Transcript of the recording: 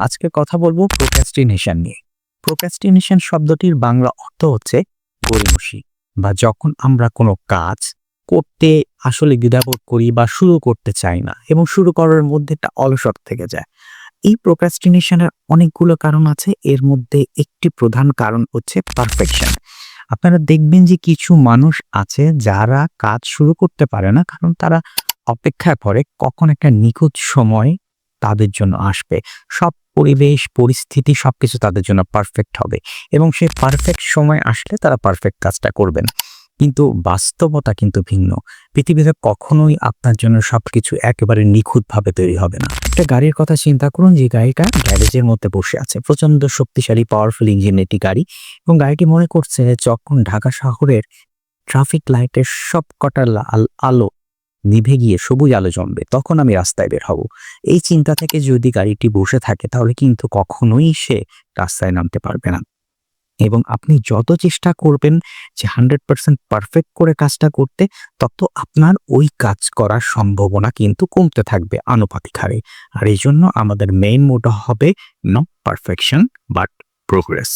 আজকে কথা বলব প্রোক্রাস্টিনেশন নিয়ে। প্রোক্রাস্টিনেশন শব্দটির বাংলা অর্থ হচ্ছে গড়িমসি বা যখন আমরা কোনো কাজ করতে আসলে দ্বিধাবোধ করি বা শুরু করতে চাই না এবং শুরু করার মধ্যে একটা অলসর থেকে যায়, এই প্রোক্রাস্টিনেশনের অনেকগুলো কারণ আছে। এর মধ্যে একটি প্রধান কারণ হচ্ছে পারফেকশন আপনারা দেখবেন যে কিছু মানুষ আছে যারা কাজ শুরু করতে পারে না কারণ তারা অপেক্ষা করে কখন একটা নিখুঁত সময় তাদের জন্য আসবে। সব পরিবেশ, পরিস্থিতি সবকিছু তাদের জন্য পারফেক্ট হবে এবং সেই পারফেক্ট সময় আসলে তারা পারফেক্ট কাজটা করবেন। কিন্তু বাস্তবতা কিন্তু ভিন্ন। পৃথিবীতে কখনোই আপনার জন্য সবকিছু একেবারে নিখুঁতভাবে তৈরি হবে না। একটা গাড়ির কথা চিন্তা করুন, যে গাড়িটা গ্যারেজের মধ্যে বসে আছে। প্রচণ্ড শক্তিশালী পাওয়ারফুল ইঞ্জিনের একটি গাড়ি এবং গাড়িটি মনে করছে যখন ঢাকা শহরের ট্রাফিক লাইটের সব কটা আলো নিভে গিয়ে সবুজ আলো জমবে, তখন আমি রাস্তায় বের হব। এই চিন্তা থেকে যদি গাড়িটি বসে থাকে, তাহলে কিন্তু কখনোই সে রাস্তায় নামতে পারবে না। এবং আপনি যত চেষ্টা করবেন যে হান্ড্রেড পার্সেন্ট পারফেক্ট করে কাজটা করতে, তত আপনার ওই কাজ করার সম্ভাবনা কিন্তু কমতে থাকবে আনুপাতিক হারে। আর এই জন্য আমাদের মেইন মোটো হবে নট পারফেকশন বাট প্রোগ্রেস